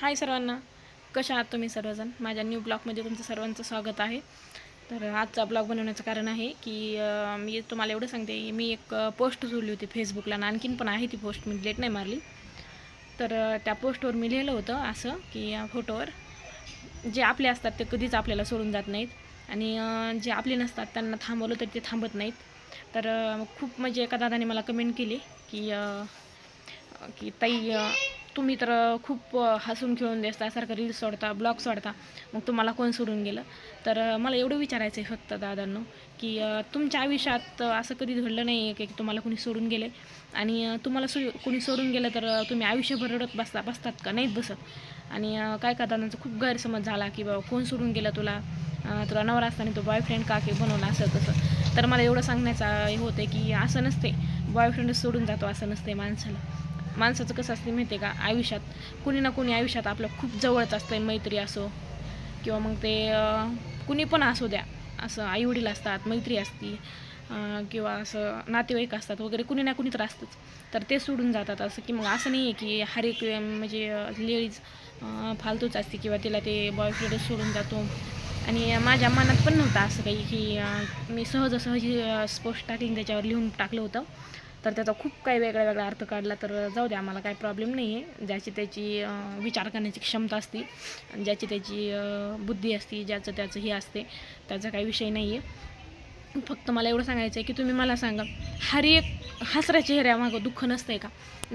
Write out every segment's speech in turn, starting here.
हाय सर्वांना. कशा आहात तुम्ही सर्वजण? माझ्या न्यू ब्लॉगमध्ये तुमचं सर्वांचं स्वागत आहे. तर आजचा ब्लॉग बनवण्याचं कारण आहे की मी तुम्हाला एवढं सांगते मी एक पोस्ट सोडली होती फेसबुकला आणि आणखीन पण आहे ती पोस्ट मी लेट नाही मारली. तर त्या पोस्टवर मी लिहिलं होतं असं की या फोटोवर जे आपले असतात ते कधीच आपल्याला सोडून जात नाहीत. आणि जे आपले नसतात त्यांना थांबवलं तर ते थांबत नाहीत. तर खूप म्हणजे एका दादाने मला कमेंट केली की की ताई तुम्ही तर खूप हसून खेळून देता सारखं रील्स सोडता ब्लॉग सोडता मग तुम्हाला कोण सोडून गेलं? तर मला एवढं विचारायचं आहे फक्त दादांनो की तुमच्या आयुष्यात असं कधी घडलं नाही आहे की तुम्हाला कोणी सोडून गेले? आणि तुम्हाला सो कोणी सोडून गेलं तर तुम्ही आयुष्यभर रडत बसता बसतात का? नाहीत बसत. आणि काय का दादांचा खूप गैरसमज झाला की बाबा कोण सोडून गेलं तुला? तुला नवरा असताना तो बॉयफ्रेंड का की बनवला असं तसं? तर मला एवढं सांगण्याचा हे होते की असं नसते बॉयफ्रेंडच सोडून जातो असं नसते माणसाला. माणसाचं कसं असते माहिती आहे का? आयुष्यात कुणी ना कुणी आयुष्यात आपलं खूप जवळच असतं मैत्री असो किंवा मग ते कुणी पण असू द्या. असं आईवडील असतात मैत्री असती किंवा असं नातेवाईक असतात वगैरे कुणी ना कुणी तर असतंच. तर ते सोडून जातात असं की मग असं नाही आहे की हर एक म्हणजे लेडीज फालतूच असते किंवा तिला ते बॉयफ्रेंडच सोडून जातो. आणि माझ्या मनात पण नव्हतं असं काही की मी सहजासहजी स्पोस्ट टाकली त्याच्यावर लिहून टाकलं होतं. तर त्याचा खूप काही वेगळा वेगळा अर्थ काढला तर जाऊ द्या आम्हाला काही प्रॉब्लेम नाही आहे. ज्याची त्याची विचार करण्याची क्षमता असते ज्याची त्याची बुद्धी असते ज्याचं त्याचं हे असते त्याचा काही विषय नाही आहे. फक्त मला एवढं सांगायचं आहे की तुम्ही मला सांगा हर एक हसऱ्या चेहऱ्यामागं दुःख नसतं आहे का?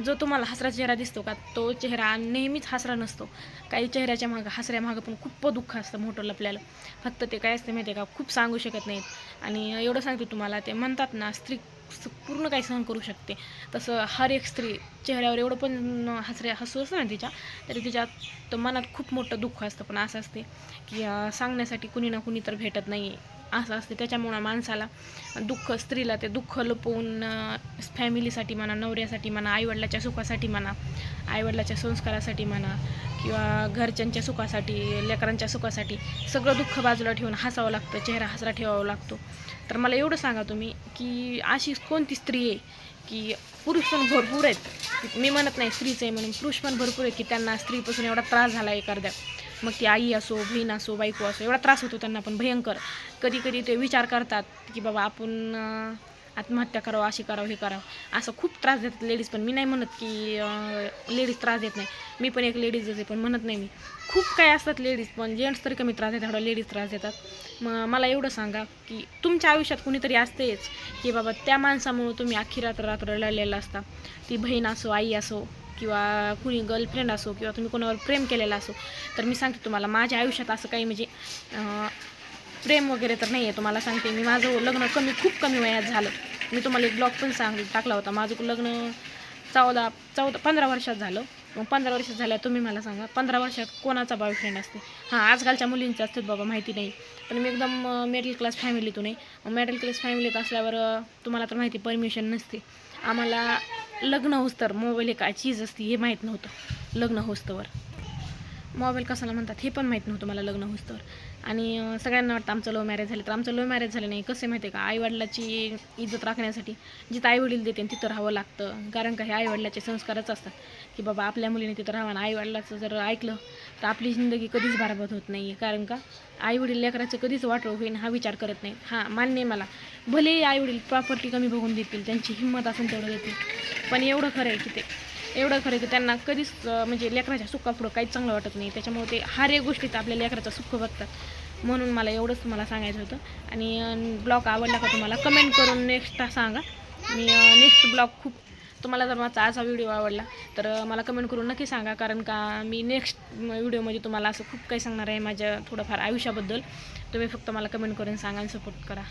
जो तुम्हाला हसरा चेहरा दिसतो का तो चेहरा नेहमीच हसरा नसतो. काही चेहऱ्याच्या मागं हसऱ्यामागं पण खूप दुःख असतं मोठं लपल्याला. फक्त ते काय असते माहिती आहे का खूप सांगू शकत नाहीत. आणि एवढं सांगते तुम्हाला ते म्हणतात ना स्त्री स- पूर्ण काही सहन करू शकते. तसं हर एक स्त्री चेहऱ्यावर एवढं पण हसऱ्या हसू असतं ना तिच्या तरी तिच्या मनात खूप मोठं दुःख असतं. पण असं असते की सांगण्यासाठी कुणी ना कुणी तर भेटत नाही आहे असं असते. त्याच्यामुळं माणसाला दुःख स्त्रीला ते दुःख लपवून फॅमिलीसाठी म्हणा नवऱ्यासाठी म्हणा आईवडिलाच्या सुखासाठी म्हणा आईवडिलाच्या संस्कारासाठी म्हणा किंवा घरच्यांच्या सुखासाठी लेकरांच्या सुखासाठी सगळं दुःख बाजूला ठेवून हसावं लागतं चेहरा हसरा ठेवावा लागतो. तर मला एवढं सांगा तुम्ही की अशी कोणती स्त्री आहे की पुरुष पण भरपूर आहेत. मी म्हणत नाही स्त्रीचं आहे म्हणून पुरुष पण भरपूर आहेत की त्यांना स्त्रीपासून एवढा त्रास झाला आहे एखाद्या. मग ती आई असो बहीण असो बायको असो एवढा त्रास होतो त्यांना पण भयंकर. कधी कधी ते विचार करतात की बाबा आपण आत्महत्या करावं अशी करावं हे करावं. असं खूप त्रास देतात लेडीज पण. मी नाही म्हणत की लेडीज त्रास देत नाही. मी पण एक लेडीज आहे पण म्हणत नाही मी. खूप काय असतात लेडीज पण जेंट्स तरी कमी त्रास देतात एवढा लेडीज त्रास देतात. मग मला एवढं सांगा की तुमच्या आयुष्यात कुणीतरी असतेच की बाबा त्या माणसामुळं तुम्ही अख्खी रात्र रात्र लढलेला असता. ती बहीण असो आई असो किंवा कुणी गर्लफ्रेंड असो किंवा तुम्ही कोणावर प्रेम केलेलं असो तर मी सांगते तुम्हाला माझ्या आयुष्यात असं काही म्हणजे प्रेम वगैरे तर नाही आहे तुम्हाला सांगते मी माझं लग्न कमी खूप कमी वयात झालं. मी तुम्हाला एक ब्लॉग पण सांग टाकला होता. माझं लग्न चौदा चौदा पंधरा वर्षात झालं. मग पंधरा वर्ष झाल्या तुम्ही मला सांगा. पंधरा वर्षात कोणाचा बॉयफ्रेंड असते? हां आजकालच्या मुलींचे असतात बाबा माहिती नाही. पण मी एकदम मिडल क्लास फॅमिलीतून आहे. मग मिडल क्लास फॅमिलीत असल्यावर तुम्हाला तर माहिती परमिशन नसते. आम्हाला लग्न होस्तर मोबाईल हे काय चीज असते हे माहीत नव्हतं. लग्न होस्तवर मोबाईल कसाला म्हणतात हे पण माहीत नव्हतं मला लग्न होस्तवर आणि सगळ्यांना वाटतं आमचं लव्ह मॅरेज झालं. तर आमचं लव्ह मॅरेज झालं नाही. कसं आहे माहिती आहे का? आईवडिलाची इज्जत राखण्यासाठी जिथं आईवडील देते तिथं राहावं लागतं. कारण का हे आईवडिलाचे संस्कारच असतात की बाबा आपल्या मुलीने तिथं राहावं आणि आईवडिलाचं जर ऐकलं तर आपली जिंदगी कधीच बरबाद होत नाही कारण का आईवडील लेकराचं कधीच वाटव होईन हा विचार करत नाही हां मान्य आहे मला. भले आईवडील प्रॉपर्टी कमी बघून देतील त्यांची हिंमत असून तेवढं देतील. पण एवढं खरं आहे की ते एवढं खरं की त्यांना कधीच म्हणजे लेकराच्या सुखापुढं काहीच चांगलं वाटत नाही. त्याच्यामुळे ते हर एक गोष्टीत आपल्या लेकराचं सुख बघतात. म्हणून मला एवढंच तुम्हाला सांगायचं होतं. आणि ब्लॉग आवडला का तुम्हाला कमेंट करून नेक्स्ट सांगा. मी नेक्स्ट ब्लॉग खूप तुम्हाला जर माझा असा व्हिडिओ आवडला तर मला कमेंट करून नक्की सांगा. कारण का मी नेक्स्ट व्हिडिओमध्ये तुम्हाला असं खूप काही सांगणार आहे माझ्या थोडंफार आयुष्याबद्दल. तुम्ही फक्त मला कमेंट करून सांगा आणि सपोर्ट करा.